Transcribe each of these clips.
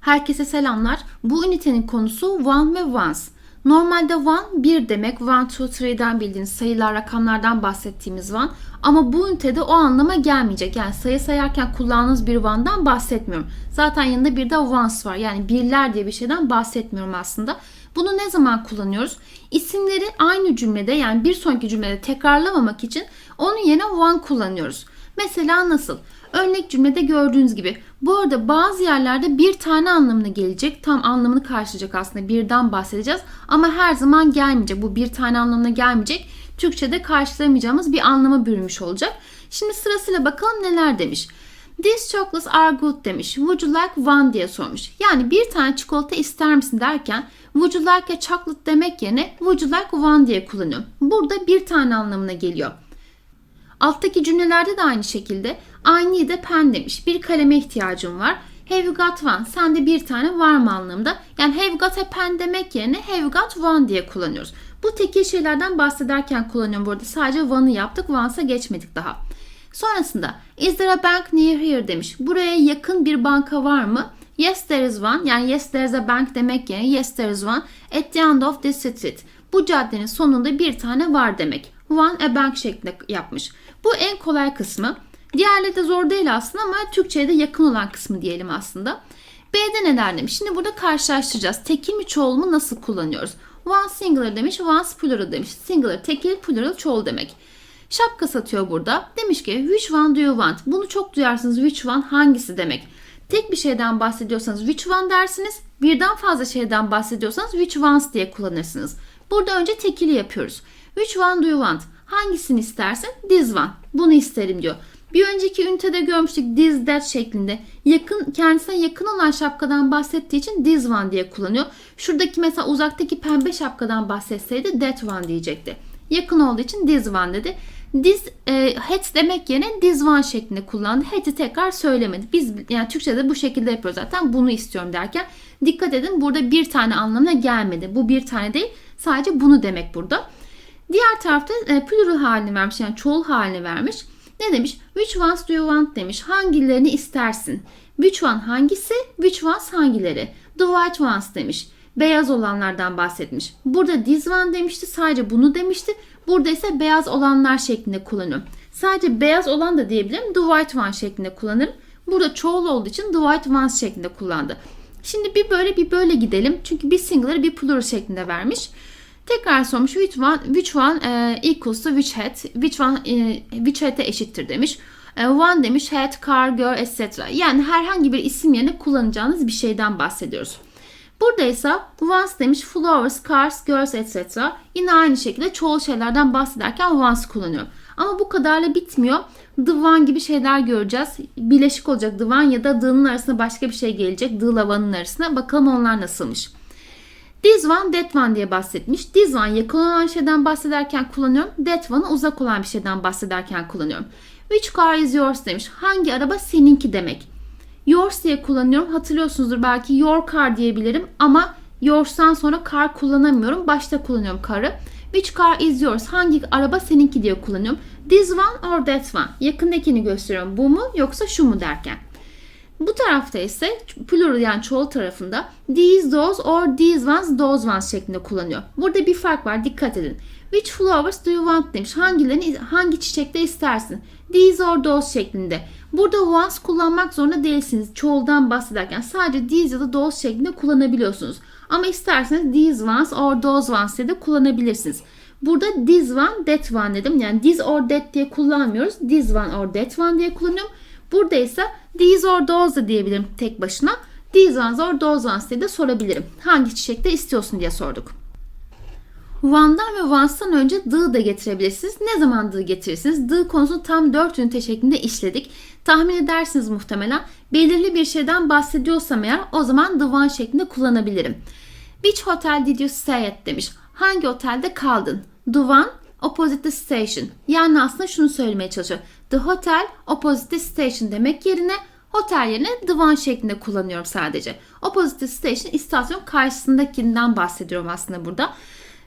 Herkese selamlar. Bu ünitenin konusu one ve ones. Normalde one bir demek. One, two, three'den bildiğiniz sayılar, rakamlardan bahsettiğimiz one. Ama bu ünitede o anlama gelmeyecek. Yani sayı sayarken kullandığınız bir one'dan bahsetmiyorum. Zaten yanında bir de ones var. Yani birler diye bir şeyden bahsetmiyorum aslında. Bunu ne zaman kullanıyoruz? İsimleri aynı cümlede yani bir sonraki cümlede tekrarlamamak için onun yerine one kullanıyoruz. Mesela nasıl? Örnek cümlede gördüğünüz gibi. Bu arada bazı yerlerde bir tane anlamına gelecek. Tam anlamını karşılayacak aslında. Birden bahsedeceğiz. Ama her zaman gelmeyecek. Bu bir tane anlamına gelmeyecek. Türkçe'de karşılayamayacağımız bir anlama bürünmüş olacak. Şimdi sırasıyla bakalım neler demiş. These chocolates are good demiş. Would you like one diye sormuş. Yani bir tane çikolata ister misin derken would you like a chocolate demek yerine would you like one diye kullanıyorum. Burada bir tane anlamına geliyor. Alttaki cümlelerde de aynı şekilde I need a pen demiş. Bir kaleme ihtiyacım var. Have you got one? Sende bir tane var mı anlamında. Yani have got a pen demek yerine have got one diye kullanıyoruz. Bu tekil şeylerden bahsederken kullanıyorum burada. Sadece one'ı yaptık. Once'a geçmedik daha. Sonrasında is there a bank near here demiş. Buraya yakın bir banka var mı? Yes there is one. Yani yes there is a bank demek yerine yes there is one at the end of this street. Bu caddenin sonunda bir tane var demek. One a bank şeklinde yapmış. Bu en kolay kısmı. Diğerleri de zor değil aslında ama Türkçe'ye de yakın olan kısmı diyelim aslında. B'de neler demiş? Şimdi burada karşılaştıracağız. Tekil mi çoğul mu nasıl kullanıyoruz? One singular demiş, one plural demiş. Singular tekil, plural çoğul demek. Şapka satıyor burada. Demiş ki which one do you want? Bunu çok duyarsınız. Which one hangisi demek. Tek bir şeyden bahsediyorsanız which one dersiniz. Birden fazla şeyden bahsediyorsanız which ones diye kullanırsınız. Burada önce tekili yapıyoruz. Which one do you want? Hangisini istersin? This one. Bunu isterim diyor. Bir önceki ünitede görmüştük this that şeklinde. Yakın kendisine yakın olan şapkadan bahsettiği için this one diye kullanıyor. Şuradaki mesela uzaktaki pembe şapkadan bahsetseydi that one diyecekti. Yakın olduğu için this one dedi. This e, hat demek yerine this one şeklinde kullandı. Hat'i tekrar söylemedi. Biz yani Türkçe'de bu şekilde yapıyoruz zaten. Bunu istiyorum derken dikkat edin burada bir tane anlamına gelmedi. Bu bir tane değil. Sadece bunu demek burada. Diğer tarafta e, plural halini vermiş yani çoğul halini vermiş. Ne demiş? Which ones do you want demiş. Hangilerini istersin? Which one hangisi? Which ones hangileri? The white ones demiş. Beyaz olanlardan bahsetmiş. Burada this one demişti. Sadece bunu demişti. Burada ise beyaz olanlar şeklinde kullanıyorum. Sadece beyaz olan da diyebilirim. The white one şeklinde kullanırım. Burada çoğul olduğu için the white ones şeklinde kullandı. Şimdi bir böyle bir böyle gidelim. Çünkü bir singular bir plural şeklinde vermiş. Tekrar sormuş which one, which one e, equals to which hat, which one e, which hat'e eşittir demiş. E, one demiş hat, car, girl, etc. Yani herhangi bir isim yerine kullanacağınız bir şeyden bahsediyoruz. Burada ise once demiş flowers, cars, girls, etc. Yine aynı şekilde çoğu şeylerden bahsederken once kullanıyorum. Ama bu kadarla bitmiyor. The one gibi şeyler göreceğiz. Bileşik olacak the one ya da the'nın arasında başka bir şey gelecek. The lavanın arasına. Bakalım onlar nasılmış. This one, that one diye bahsetmiş. This one yakın olan şeyden bahsederken kullanıyorum. That one uzak olan bir şeyden bahsederken kullanıyorum. Which car is yours demiş. Hangi araba seninki demek. Yours diye kullanıyorum. Hatırlıyorsunuzdur belki your car diyebilirim ama yours'tan sonra car kullanamıyorum. Başta kullanıyorum car'ı. Which car is yours? Hangi araba seninki diye kullanıyorum. This one or that one. Yakındakini gösteriyorum. Bu mu yoksa şu mu derken. Bu tarafta ise plural yani çoğul tarafında these, those or these ones, those ones şeklinde kullanıyor. Burada bir fark var dikkat edin. Which flowers do you want demiş. Hangilerini, hangi çiçekte istersin? These or those şeklinde. Burada ones kullanmak zorunda değilsiniz. Çoğuldan bahsederken sadece these ya da those şeklinde kullanabiliyorsunuz. Ama isterseniz these ones or those ones diye de kullanabilirsiniz. Burada this one, that one dedim. Yani this or that diye kullanmıyoruz. This one or that one diye kullanıyorum. Burada ise these or those da diyebilirim tek başına. These ones or those ones diye de sorabilirim. Hangi çiçekte istiyorsun diye sorduk. One'dan ve once'dan önce the da getirebilirsiniz. Ne zaman the getirirsiniz? The konusunu tam 4 ünite şeklinde işledik. Tahmin edersiniz muhtemelen. Belirli bir şeyden bahsediyorsam eğer o zaman the one şeklinde kullanabilirim. Which hotel did you stay at demiş. Hangi otelde kaldın? The one opposite the station. Yani aslında şunu söylemeye çalışıyor. The hotel opposite station demek yerine hotel yerine the one şeklinde kullanıyorum sadece. Opposite station istasyon karşısındakinden bahsediyorum aslında burada.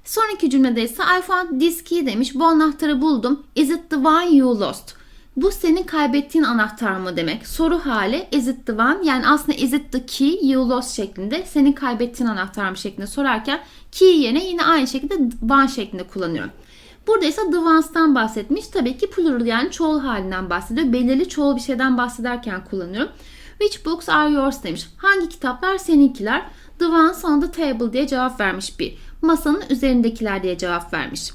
Sonraki cümlede ise I found this key demiş. Bu anahtarı buldum. Is it the one you lost? Bu senin kaybettiğin anahtar mı demek? Soru hali is it the one? Yani aslında is it the key you lost şeklinde senin kaybettiğin anahtar mı şeklinde sorarken key yerine yine aynı şekilde one şeklinde kullanıyorum. Burada ise the bahsetmiş. Tabii ki plural yani çoğul halinden bahsediyor. Belirli çoğul bir şeyden bahsederken kullanıyorum. Which books are yours demiş. Hangi kitaplar seninkiler? The ones on the table diye cevap vermiş bir. Masanın üzerindekiler diye cevap vermiş.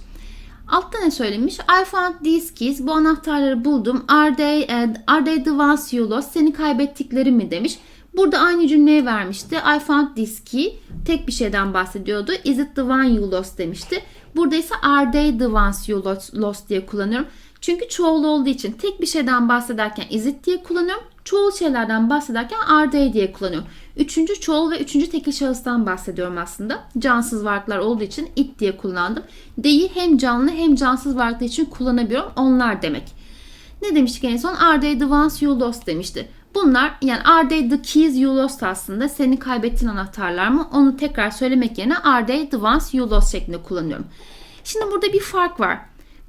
Altta ne söylemiş? I found these keys. Bu anahtarları buldum. Are they, are they the ones you lost? Seni kaybettikleri mi demiş. Burada aynı cümleyi vermişti. I found this key. Tek bir şeyden bahsediyordu. Is it the one you lost demişti. Burada ise are they the ones you lost, diye kullanıyorum. Çünkü çoğul olduğu için tek bir şeyden bahsederken is it diye kullanıyorum. Çoğul şeylerden bahsederken are they diye kullanıyorum. Üçüncü çoğul ve üçüncü tekil şahıstan bahsediyorum aslında. Cansız varlıklar olduğu için it diye kullandım. They'i hem canlı hem cansız varlıklar için kullanabiliyorum. Onlar demek. Ne demiştik en son? Are they the ones you lost demişti. Bunlar yani are they the keys you lost aslında senin kaybettiğin anahtarlar mı? Onu tekrar söylemek yerine are they the ones you lost şeklinde kullanıyorum. Şimdi burada bir fark var.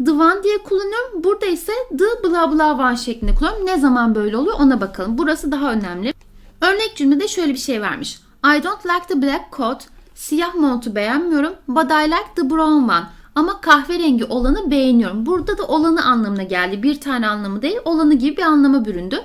The one diye kullanıyorum. Burada ise the blah blah one şeklinde kullanıyorum. Ne zaman böyle oluyor ona bakalım. Burası daha önemli. Örnek cümlede şöyle bir şey vermiş. I don't like the black coat. Siyah montu beğenmiyorum. But I like the brown one. Ama kahverengi olanı beğeniyorum. Burada da olanı anlamına geldi. Bir tane anlamı değil, olanı gibi bir anlama büründü.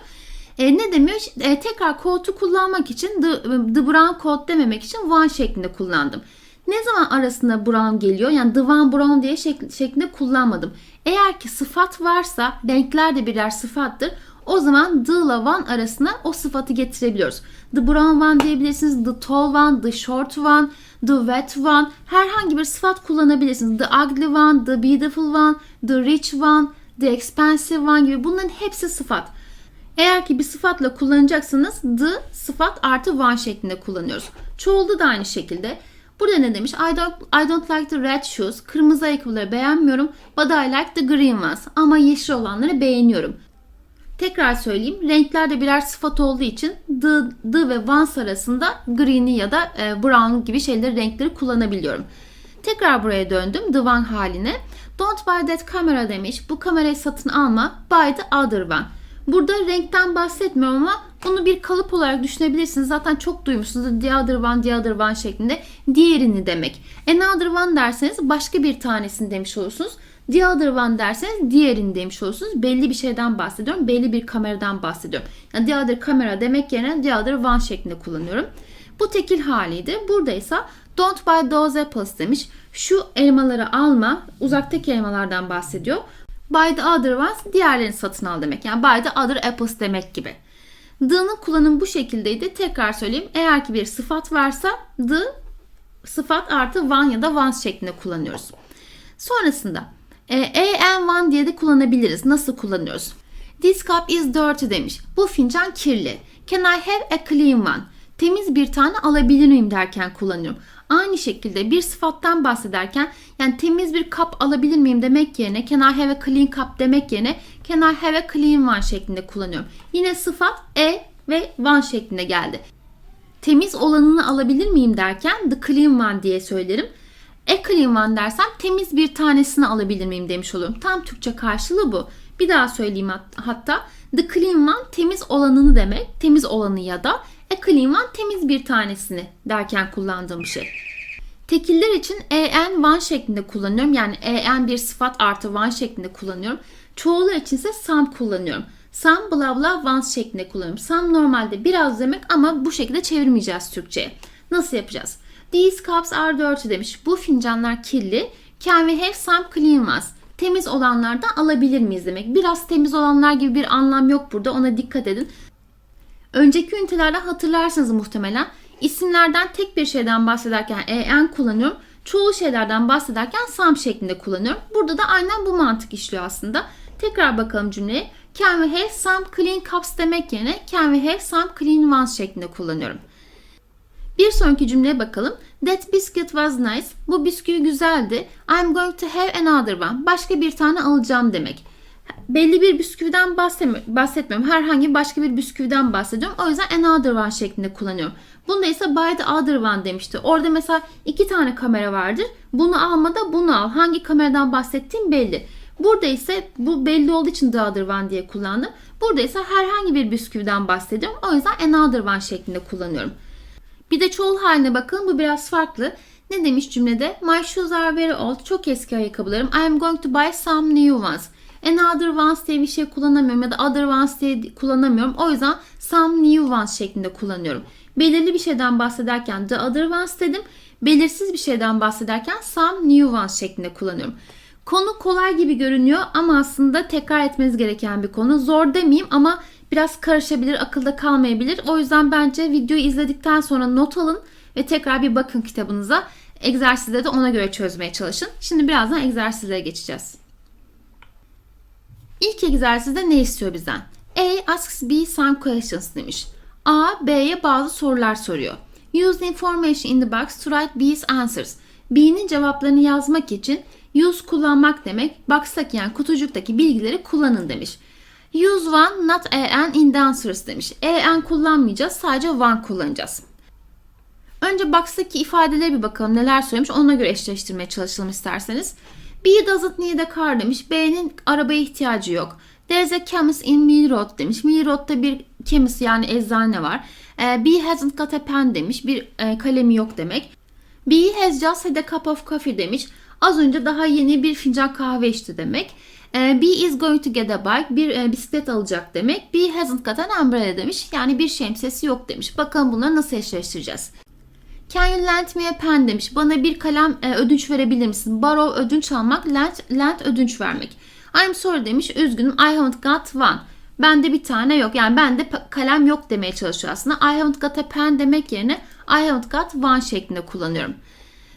E, ne demiyor? E, tekrar coat'u kullanmak için the, the brown coat dememek için one şeklinde kullandım. Ne zaman arasında brown geliyor? Yani the one brown diye şek- şeklinde kullanmadım. Eğer ki sıfat varsa, renkler de birer sıfattır. O zaman the ile one arasına o sıfatı getirebiliyoruz. The brown one diyebilirsiniz, the tall one, the short one, the wet one. Herhangi bir sıfat kullanabilirsiniz. The ugly one, the beautiful one, the rich one, the expensive one gibi bunların hepsi sıfat. Eğer ki bir sıfatla kullanacaksanız the sıfat artı one şeklinde kullanıyoruz. Çoğulda da aynı şekilde. Burada ne demiş? I don't, I don't like the red shoes. Kırmızı ayakkabıları beğenmiyorum. But I like the green ones. Ama yeşil olanları beğeniyorum. Tekrar söyleyeyim. Renkler de birer sıfat olduğu için the, the ve ones arasında green'i ya da e, brown gibi şeyleri renkleri kullanabiliyorum. Tekrar buraya döndüm. The one haline. Don't buy that camera demiş. Bu kamerayı satın alma. Buy the other one. Burada renkten bahsetmiyorum ama bunu bir kalıp olarak düşünebilirsiniz. Zaten çok duymuşsunuz. The other one, the other one şeklinde. Diğerini demek. Another one derseniz başka bir tanesini demiş olursunuz. The other one derseniz diğerini demiş olursunuz. Belli bir şeyden bahsediyorum. Belli bir kameradan bahsediyorum. Yani the other kamera demek yerine the other one şeklinde kullanıyorum. Bu tekil haliydi. Burada ise don't buy those apples demiş. Şu elmaları alma. Uzaktaki elmalardan bahsediyor. Buy the other ones diğerlerini satın al demek. Yani buy the other apples demek gibi. The'nın kullanımı bu şekildeydi. Tekrar söyleyeyim. Eğer ki bir sıfat varsa the sıfat artı one ya da ones şeklinde kullanıyoruz. Sonrasında e, and one diye de kullanabiliriz. Nasıl kullanıyoruz? This cup is dirty demiş. Bu fincan kirli. Can I have a clean one? Temiz bir tane alabilir miyim derken kullanıyorum. Aynı şekilde bir sıfattan bahsederken yani temiz bir kap alabilir miyim demek yerine can I have a clean cup demek yerine can I have a clean one şeklinde kullanıyorum. Yine sıfat e ve one şeklinde geldi. Temiz olanını alabilir miyim derken the clean one diye söylerim. A clean one dersem temiz bir tanesini alabilir miyim demiş oluyorum. Tam Türkçe karşılığı bu. Bir daha söyleyeyim hatta. The clean one temiz olanını demek. Temiz olanı ya da a clean one temiz bir tanesini derken kullandığım şey. Tekiller için en one şeklinde kullanıyorum. Yani en bir sıfat artı one şeklinde kullanıyorum. Çoğullar için ise some kullanıyorum. Some blah blah once şeklinde kullanıyorum. Some normalde biraz demek ama bu şekilde çevirmeyeceğiz Türkçe'ye. Nasıl yapacağız? These cups are dirty demiş. Bu fincanlar kirli. Can we have some clean ones? Temiz olanlardan alabilir miyiz demek. Biraz temiz olanlar gibi bir anlam yok burada. Ona dikkat edin. Önceki ünitelerde hatırlarsınız muhtemelen. İsimlerden tek bir şeyden bahsederken en kullanıyorum. Çoğu şeylerden bahsederken some şeklinde kullanıyorum. Burada da aynen bu mantık işliyor aslında. Tekrar bakalım cümleye. Can we have some clean cups demek yerine can we have some clean ones şeklinde kullanıyorum. Bir sonraki cümleye bakalım. That biscuit was nice. Bu bisküvi güzeldi. I'm going to have another one. Başka bir tane alacağım demek. Belli bir bisküviden bahsetmiyorum. Herhangi başka bir bisküviden bahsediyorum. O yüzden another one şeklinde kullanıyorum. Bunda ise buy the other one demişti. Orada mesela iki tane kamera vardır. Bunu alma da bunu al. Hangi kameradan bahsettiğim belli. Burada ise bu belli olduğu için the other one diye kullandım. Burada ise herhangi bir bisküviden bahsediyorum. O yüzden another one şeklinde kullanıyorum. Bir de çoğul haline bakalım. Bu biraz farklı. Ne demiş cümlede? My shoes are very old. Çok eski ayakkabılarım. I am going to buy some new ones. Another ones diye bir şey kullanamıyorum ya da other ones diye kullanamıyorum. O yüzden some new ones şeklinde kullanıyorum. Belirli bir şeyden bahsederken the other ones dedim. Belirsiz bir şeyden bahsederken some new ones şeklinde kullanıyorum. Konu kolay gibi görünüyor ama aslında tekrar etmeniz gereken bir konu. Zor demeyeyim ama biraz karışabilir, akılda kalmayabilir. O yüzden bence videoyu izledikten sonra not alın ve tekrar bir bakın kitabınıza. Egzersizleri de ona göre çözmeye çalışın. Şimdi birazdan egzersizlere geçeceğiz. İlk egzersizde ne istiyor bizden? A asks B some questions demiş. A, B'ye bazı sorular soruyor. Use the information in the box to write B's answers. B'nin cevaplarını yazmak için use kullanmak demek. Box'taki yani kutucuktaki bilgileri kullanın demiş. Use one not an in the answers demiş. an kullanmayacağız. Sadece one kullanacağız. Önce box'taki ifadelere bir bakalım neler söylemiş. Ona göre eşleştirmeye çalışalım isterseniz. B doesn't need a car demiş. B'nin arabaya ihtiyacı yok. There's a chemist in Mill Road demiş. Mill Road'da bir chemist yani eczane var. E, B hasn't got a pen demiş. Bir e, kalemi yok demek. B has just had a cup of coffee demiş. Az önce daha yeni bir fincan kahve içti demek. E, B is going to get a bike. Bir e, bisiklet alacak demek. B hasn't got an umbrella demiş. Yani bir şemsiyesi yok demiş. Bakalım bunları nasıl eşleştireceğiz. Can you pen demiş. Bana bir kalem e, ödünç verebilir misin? Borrow ödünç almak, lend, lend ödünç vermek. I'm sorry demiş. Üzgünüm. I haven't got one. Bende bir tane yok. Yani bende kalem yok demeye çalışıyor aslında. I haven't got a pen demek yerine I haven't got one şeklinde kullanıyorum.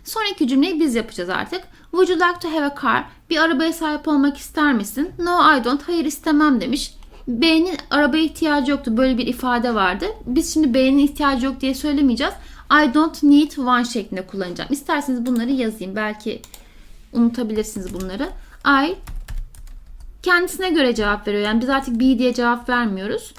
Sonraki cümleyi biz yapacağız artık. Would you like to have a car? Bir arabaya sahip olmak ister misin? No I don't. Hayır istemem demiş. B'nin arabaya ihtiyacı yoktu. Böyle bir ifade vardı. Biz şimdi B'nin ihtiyacı yok diye söylemeyeceğiz. I don't need one şeklinde kullanacağım. İsterseniz bunları yazayım. Belki unutabilirsiniz bunları. I kendisine göre cevap veriyor. Yani biz artık B diye cevap vermiyoruz.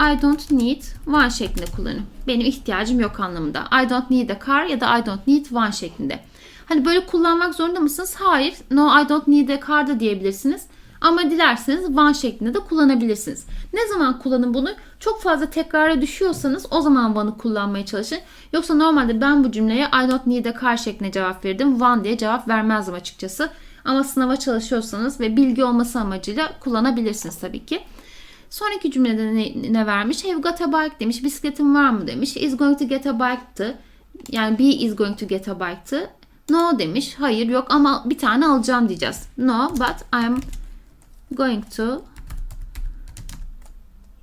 I don't need one şeklinde kullanıyorum. Benim ihtiyacım yok anlamında. I don't need a car ya da I don't need one şeklinde. Hani böyle kullanmak zorunda mısınız? Hayır. No I don't need a car da diyebilirsiniz. Ama dilerseniz one şeklinde de kullanabilirsiniz. Ne zaman kullanın bunu? Çok fazla tekrara düşüyorsanız o zaman one'ı kullanmaya çalışın. Yoksa normalde ben bu cümleye I don't need a car şeklinde cevap verdim. One diye cevap vermezdim açıkçası. Ama sınava çalışıyorsanız ve bilgi olması amacıyla kullanabilirsiniz tabii ki. Sonraki cümlede ne, ne vermiş? Have got a bike demiş. Bisikletin var mı demiş. Is going to get a bike'tı. Yani be is going to get a bike'tı. No demiş. Hayır yok ama bir tane alacağım diyeceğiz. No but I'm going to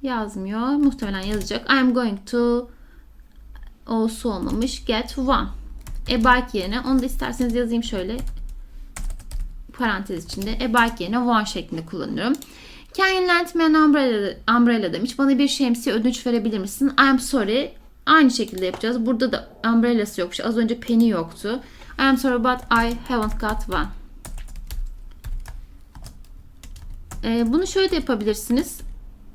yazmıyor. Muhtemelen yazacak. I'm going to olsu olmamış. Get one. E bike yerine onu da isterseniz yazayım şöyle parantez içinde e bike yerine one şeklinde kullanıyorum. Can you lend me an umbrella, umbrella demiş. Bana bir şemsiye ödünç verebilir misin? I'm sorry. Aynı şekilde yapacağız. Burada da umbrellası yokmuş. Az önce penny yoktu. I'm sorry but I haven't got one. Ee, bunu şöyle de yapabilirsiniz.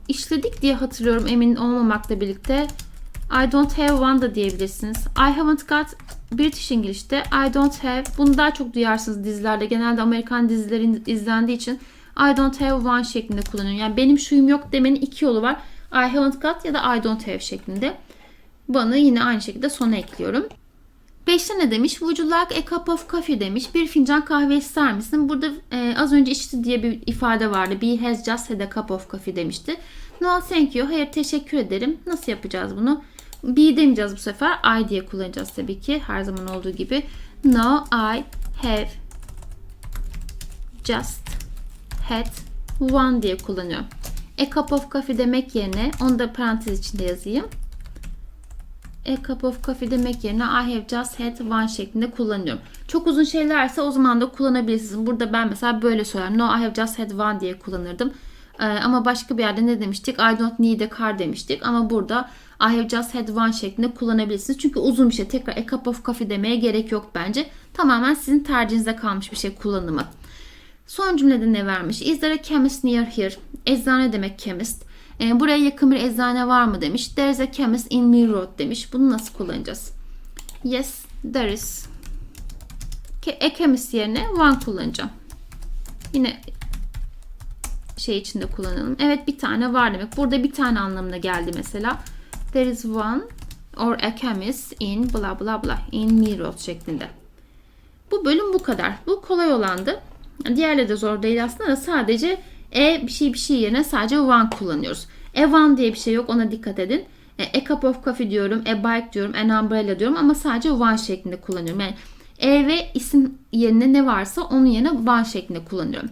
İşledik diye hatırlıyorum emin olmamakla birlikte. I don't have one da diyebilirsiniz. I haven't got British English'te I don't have bunu daha çok duyarsınız dizilerde. Genelde Amerikan dizilerin izlendiği için I don't have one şeklinde kullanıyorum. Yani benim şuyum yok demenin iki yolu var. I haven't got ya da I don't have şeklinde. Bana yine aynı şekilde sona ekliyorum. Beşte ne demiş? Would you like a cup of coffee demiş. Bir fincan kahve ister misin? Burada e, az önce içti diye bir ifade vardı. Be has just had a cup of coffee demişti. No thank you. Hayır teşekkür ederim. Nasıl yapacağız bunu? Be demeyeceğiz bu sefer. I diye kullanacağız tabii ki. Her zaman olduğu gibi. No I have just had one diye kullanıyorum. A cup of coffee demek yerine onu da parantez içinde yazayım. A cup of coffee demek yerine I have just had one şeklinde kullanıyorum. Çok uzun şeylerse o zaman da kullanabilirsiniz. Burada ben mesela böyle söylerim. No I have just had one diye kullanırdım. Ee, ama başka bir yerde ne demiştik? I don't need a car demiştik. Ama burada I have just had one şeklinde kullanabilirsiniz. Çünkü uzun bir şey. Tekrar a cup of coffee demeye gerek yok bence. Tamamen sizin tercihinize kalmış bir şey kullanımı. Son cümlede ne vermiş? Is there a chemist near here? Eczane demek chemist. E, buraya yakın bir eczane var mı demiş. There is a chemist in Mill Road demiş. Bunu nasıl kullanacağız? Yes, there is. A chemist yerine one kullanacağım. Yine şey içinde kullanalım. Evet bir tane var demek. Burada bir tane anlamına geldi mesela. There is one or a chemist in bla bla bla in Miros şeklinde. Bu bölüm bu kadar. Bu kolay olandı. Diğerleri de zor değil aslında da sadece e bir şey bir şey yerine sadece one kullanıyoruz. E one diye bir şey yok ona dikkat edin. E, a cup of coffee diyorum, a bike diyorum, an umbrella diyorum ama sadece one şeklinde kullanıyorum. Yani e ve isim yerine ne varsa onun yerine one şeklinde kullanıyorum.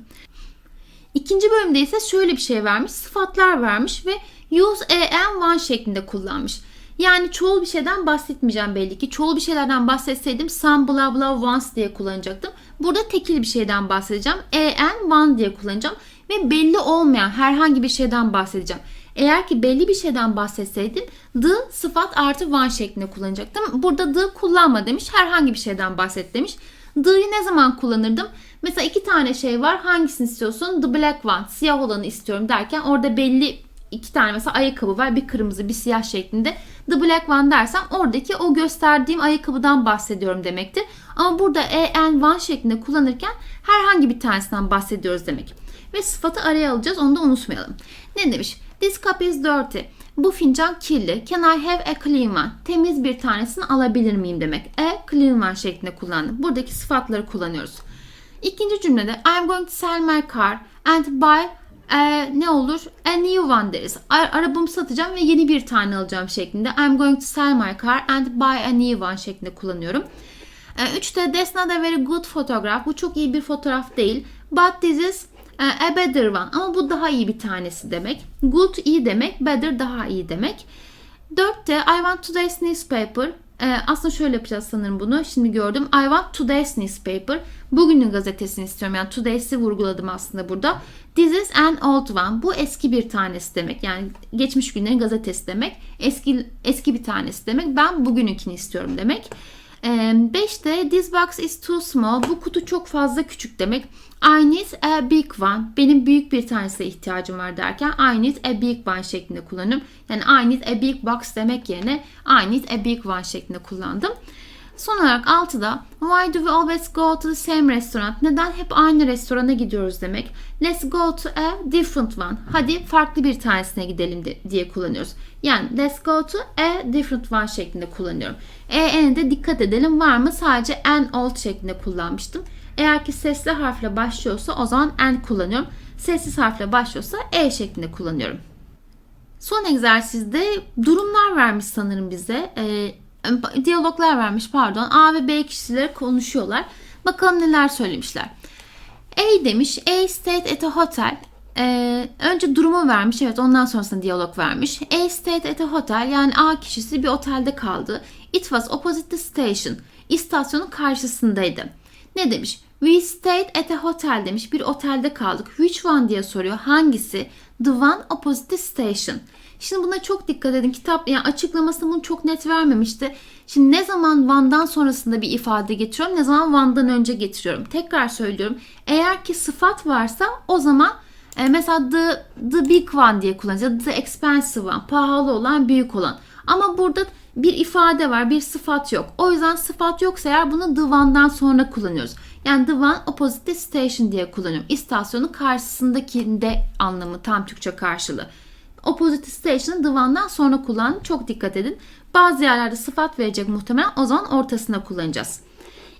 İkinci bölümde ise şöyle bir şey vermiş. Sıfatlar vermiş ve use a and one şeklinde kullanmış. Yani çoğul bir şeyden bahsetmeyeceğim belli ki. Çoğul bir şeylerden bahsetseydim some blah blah once diye kullanacaktım. Burada tekil bir şeyden bahsedeceğim. A and one diye kullanacağım. Ve belli olmayan herhangi bir şeyden bahsedeceğim. Eğer ki belli bir şeyden bahsetseydim the sıfat artı one şeklinde kullanacaktım. Burada the kullanma demiş. Herhangi bir şeyden bahset demiş. The'yi ne zaman kullanırdım? Mesela iki tane şey var. Hangisini istiyorsun? The black one. Siyah olanı istiyorum derken orada belli iki tane mesela ayakkabı var. Bir kırmızı bir siyah şeklinde. The black one dersem oradaki o gösterdiğim ayakkabıdan bahsediyorum demektir. Ama burada and one şeklinde kullanırken herhangi bir tanesinden bahsediyoruz demek. Ve sıfatı araya alacağız. Onu da unutmayalım. Ne demiş? This cup is dirty. Bu fincan kirli. Can I have a clean one? Temiz bir tanesini alabilir miyim demek. A clean one şeklinde kullandım. Buradaki sıfatları kullanıyoruz. İkinci cümlede I'm going to sell my car and buy e, ne olur? A new one deriz. A- Arabamı satacağım ve yeni bir tane alacağım şeklinde. I'm going to sell my car and buy a new one şeklinde kullanıyorum. E, üçte that's not a very good photograph. Bu çok iyi bir fotoğraf değil. But this is a better one. Ama bu daha iyi bir tanesi demek. Good iyi demek. Better daha iyi demek. Dörtte I want today's newspaper. Ee, aslında şöyle yapacağız sanırım bunu. Şimdi gördüm. I want today's newspaper. Bugünün gazetesini istiyorum. Yani today's'i vurguladım aslında burada. This is an old one. Bu eski bir tanesi demek. Yani geçmiş günlerin gazetesi demek. Eski eski bir tanesi demek. Ben bugününkini istiyorum demek. 5'te this box is too small. Bu kutu çok fazla küçük demek. I need a big one. Benim büyük bir tanesine ihtiyacım var derken I need a big one şeklinde kullanıyorum. Yani I need a big box demek yerine I need a big one şeklinde kullandım. Son olarak 6'da Why do we always go to the same restaurant? Neden hep aynı restorana gidiyoruz demek. Let's go to a different one. Hadi farklı bir tanesine gidelim de, diye kullanıyoruz. Yani let's go to a different one şeklinde kullanıyorum. E, de dikkat edelim var mı? Sadece an old şeklinde kullanmıştım. Eğer ki sesli harfle başlıyorsa o zaman an kullanıyorum. Sessiz harfle başlıyorsa e şeklinde kullanıyorum. Son egzersizde durumlar vermiş sanırım bize. Ee, diyaloglar vermiş pardon. A ve B kişileri konuşuyorlar. Bakalım neler söylemişler. A demiş A stayed at a hotel. Ee, önce durumu vermiş evet ondan sonrasında diyalog vermiş. A stayed at a hotel yani A kişisi bir otelde kaldı. It was opposite the station. İstasyonun karşısındaydı. Ne demiş? We stayed at a hotel demiş. Bir otelde kaldık. Which one diye soruyor. Hangisi? The one opposite the station. Şimdi buna çok dikkat edin. Kitap yani açıklamasını bunu çok net vermemişti. Şimdi ne zaman Van'dan sonrasında bir ifade getiriyorum, ne zaman Van'dan önce getiriyorum. Tekrar söylüyorum. Eğer ki sıfat varsa o zaman e, mesela the, the big one diye kullanacağız. The expensive one, pahalı olan, büyük olan. Ama burada bir ifade var, bir sıfat yok. O yüzden sıfat yoksa eğer bunu the one'dan sonra kullanıyoruz. Yani the one opposite station diye kullanıyorum. İstasyonun karşısındakinde anlamı tam Türkçe karşılığı. Opposite station'ı the one'dan sonra kullan. Çok dikkat edin. Bazı yerlerde sıfat verecek muhtemelen. O zaman ortasına kullanacağız.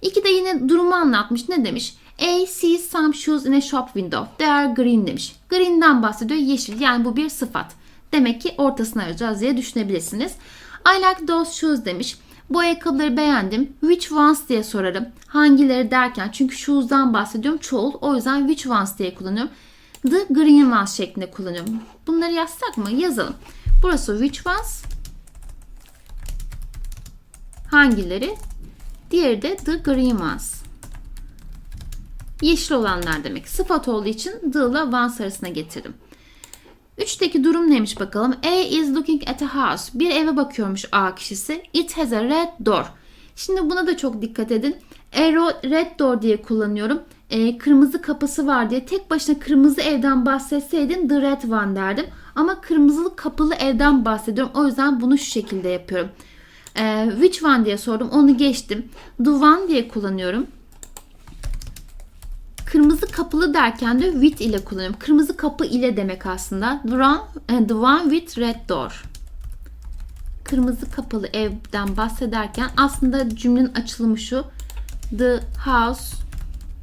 İki de yine durumu anlatmış. Ne demiş? A sees some shoes in a shop window. They are green demiş. Green'den bahsediyor. Yeşil. Yani bu bir sıfat. Demek ki ortasına arayacağız diye düşünebilirsiniz. I like those shoes demiş. Bu ayakkabıları beğendim. Which ones diye sorarım. Hangileri derken çünkü shoes'dan bahsediyorum çoğul. O yüzden which ones diye kullanıyorum. The green ones şeklinde kullanıyorum. Bunları yazsak mı? Yazalım. Burası which ones. Hangileri? Diğeri de the green ones. Yeşil olanlar demek. Sıfat olduğu için the ile ones arasına getirdim. Üçteki durum neymiş bakalım. A is looking at a house. Bir eve bakıyormuş A kişisi. It has a red door. Şimdi buna da çok dikkat edin. A red door diye kullanıyorum. E, kırmızı kapısı var diye tek başına kırmızı evden bahsetseydin the red one derdim. Ama kırmızılı kapılı evden bahsediyorum. O yüzden bunu şu şekilde yapıyorum. E, which one diye sordum. Onu geçtim. The one diye kullanıyorum. Kırmızı kapılı derken de with ile kullanıyorum. Kırmızı kapı ile demek aslında. The one, the one with red door. Kırmızı kapılı evden bahsederken aslında cümlenin açılımı şu. The house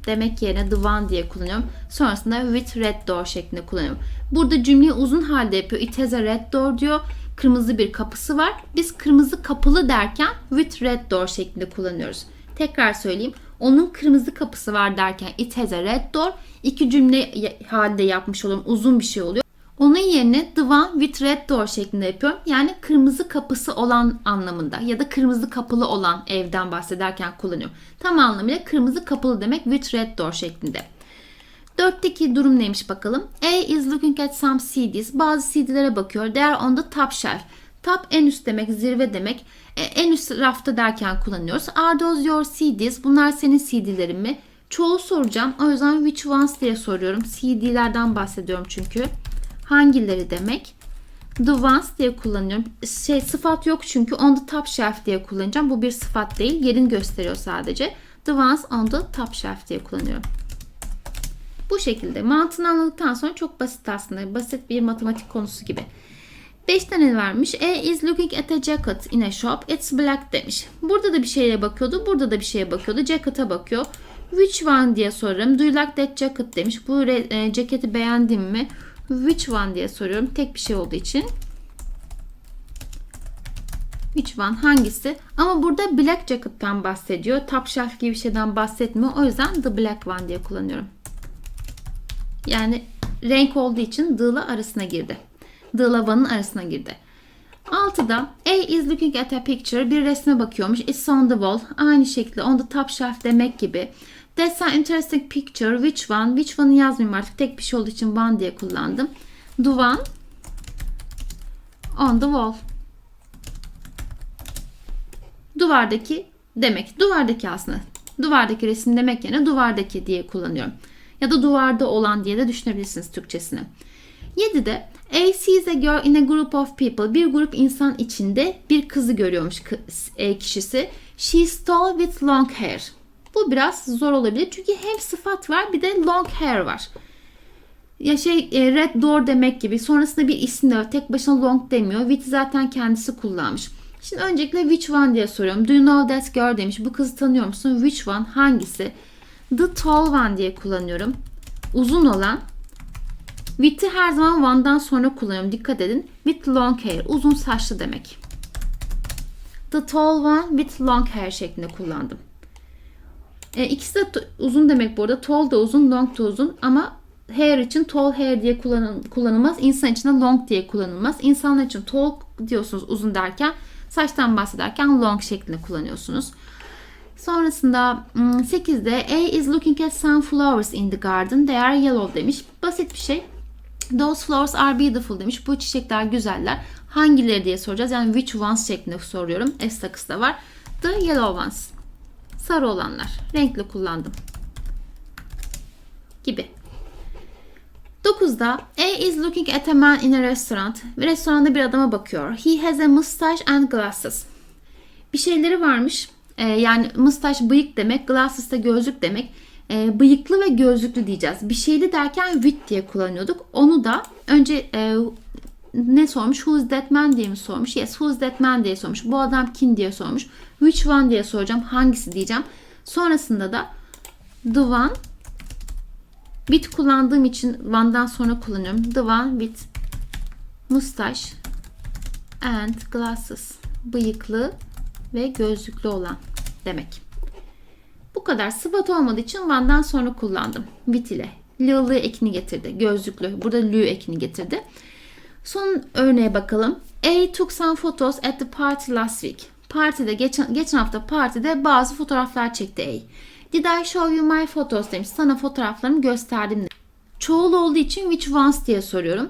demek yerine the one diye kullanıyorum. Sonrasında with red door şeklinde kullanıyorum. Burada cümleyi uzun halde yapıyor. It has a red door diyor. Kırmızı bir kapısı var. Biz kırmızı kapılı derken with red door şeklinde kullanıyoruz. Tekrar söyleyeyim. Onun kırmızı kapısı var derken it has a red door. İki cümle halde yapmış oluyorum. Uzun bir şey oluyor. Onun yerine the one with red door şeklinde yapıyorum. Yani kırmızı kapısı olan anlamında ya da kırmızı kapılı olan evden bahsederken kullanıyorum. Tam anlamıyla kırmızı kapılı demek with red door şeklinde. Dörtteki durum neymiş bakalım. A is looking at some CDs. Bazı CD'lere bakıyor. They are on the top shelf. Top en üst demek, zirve demek. E, en üst rafta derken kullanıyoruz. Are those your CDs? Bunlar senin CD'lerin mi? Çoğu soracağım. O yüzden which ones diye soruyorum. CD'lerden bahsediyorum çünkü. Hangileri demek? The ones diye kullanıyorum. Şey sıfat yok çünkü on the top shelf diye kullanacağım. Bu bir sıfat değil. Yerini gösteriyor sadece. The ones on the top shelf diye kullanıyorum. Bu şekilde mantığını anladıktan sonra çok basit aslında. Basit bir matematik konusu gibi. 5 tane vermiş. A is looking at a jacket in a shop. It's black demiş. Burada da bir şeye bakıyordu. Burada da bir şeye bakıyordu. Jacket'a bakıyor. Which one diye soruyorum. Do you like that jacket demiş. Bu e, ceketi beğendin mi? Which one diye soruyorum. Tek bir şey olduğu için. Which one? Hangisi? Ama burada black jacket'tan bahsediyor. Top shelf gibi bir şeyden bahsetmiyor. O yüzden the black one diye kullanıyorum. Yani renk olduğu için the arasına girdi. The one'ın arasına girdi. 6'da A is looking at a picture. Bir resme bakıyormuş. It's on the wall. Aynı şekilde on the top shelf demek gibi. That's an interesting picture. Which one? Which one'ı yazmayayım artık. Tek bir şey olduğu için one diye kullandım. The one on the wall. Duvardaki demek. Duvardaki aslında. Duvardaki resim demek yerine duvardaki diye kullanıyorum. Ya da duvarda olan diye de düşünebilirsiniz Türkçesini. 7'de A sees a girl in a group of people. Bir grup insan içinde bir kızı görüyormuş e, kişisi. She's tall with long hair. Bu biraz zor olabilir. Çünkü hem sıfat var bir de long hair var. Ya şey e, red door demek gibi. Sonrasında bir isim de var. Tek başına long demiyor. With zaten kendisi kullanmış. Şimdi öncelikle which one diye soruyorum. Do you know that girl demiş. Bu kızı tanıyor musun? Which one? Hangisi? The tall one diye kullanıyorum. Uzun olan. With'i her zaman one'dan sonra kullanıyorum. Dikkat edin. With long hair. Uzun saçlı demek. The tall one with long hair şeklinde kullandım. E, ikisi de uzun demek bu arada. Tall da uzun, long da uzun ama hair için tall hair diye kullanıl kullanılmaz. İnsan için de long diye kullanılmaz. İnsanlar için tall diyorsunuz uzun derken saçtan bahsederken long şeklinde kullanıyorsunuz. Sonrasında 8'de A is looking at some flowers in the garden. They are yellow demiş. Basit bir şey. Those flowers are beautiful demiş. Bu çiçekler güzeller. Hangileri diye soracağız. Yani which ones şeklinde soruyorum. S takısı da var. The yellow ones. Sarı olanlar. Renkli kullandım. Gibi. 9'da A is looking at a man in a restaurant. Ve restoranda bir adama bakıyor. He has a mustache and glasses. Bir şeyleri varmış. Ee, yani mustache bıyık demek. Glasses da gözlük demek. Ee, bıyıklı ve gözlüklü diyeceğiz. Bir şeyli derken with diye kullanıyorduk. Onu da önce e, ne sormuş? Who is that man diye mi sormuş? Yes, who is that man diye sormuş. Bu adam kim diye sormuş. Which one diye soracağım. Hangisi diyeceğim. Sonrasında da the one Bit kullandığım için one'dan sonra kullanıyorum. The one with mustache and glasses. Bıyıklı ve gözlüklü olan demek. Kadar. Sıfat olmadığı için one'dan sonra kullandım. With ile. L'lı ekini getirdi. Gözlüklü. Burada lü ekini getirdi. Son örneğe bakalım. A took some photos at the party last week. Partide geçen, geçen hafta partide bazı fotoğraflar çekti A. Did I show you my photos demiş. Sana fotoğraflarımı gösterdim. Çoğul olduğu için which ones diye soruyorum.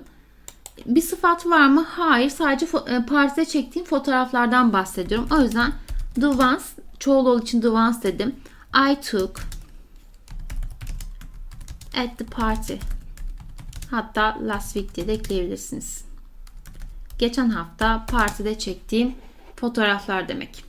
Bir sıfat var mı? Hayır. Sadece e, partide çektiğim fotoğraflardan bahsediyorum. O yüzden the ones çoğul olduğu için the ones dedim. I took at the party. Hatta last week diye de ekleyebilirsiniz. Geçen hafta partide çektiğim fotoğraflar demek.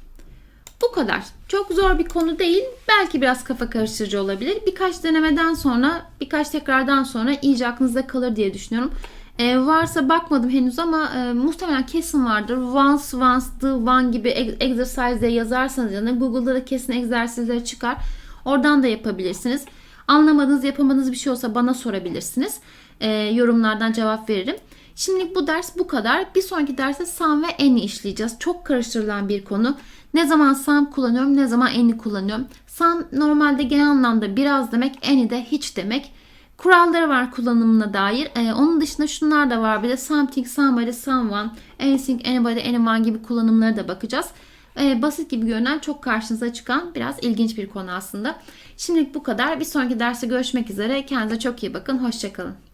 Bu kadar. Çok zor bir konu değil. Belki biraz kafa karıştırıcı olabilir. Birkaç denemeden sonra, birkaç tekrardan sonra iyice aklınızda kalır diye düşünüyorum. Ee, varsa bakmadım henüz ama e, muhtemelen kesin vardır. Once, once, the one gibi exercise diye yazarsanız yani Google'da da kesin egzersizleri çıkar. Oradan da yapabilirsiniz. Anlamadığınız, yapamadığınız bir şey olsa bana sorabilirsiniz. Ee, yorumlardan cevap veririm. Şimdilik bu ders bu kadar. Bir sonraki derste some ve any işleyeceğiz. Çok karıştırılan bir konu. Ne zaman some kullanıyorum, ne zaman any kullanıyorum. Some normalde genel anlamda biraz demek, any de hiç demek. Kuralları var kullanımına dair. Ee, onun dışında şunlar da var. Bir de something, somebody, someone, anything, anybody, anyone gibi kullanımlara da bakacağız. Ee, basit gibi görünen çok karşınıza çıkan biraz ilginç bir konu aslında. Şimdilik bu kadar. Bir sonraki derste görüşmek üzere. Kendinize çok iyi bakın. Hoşçakalın.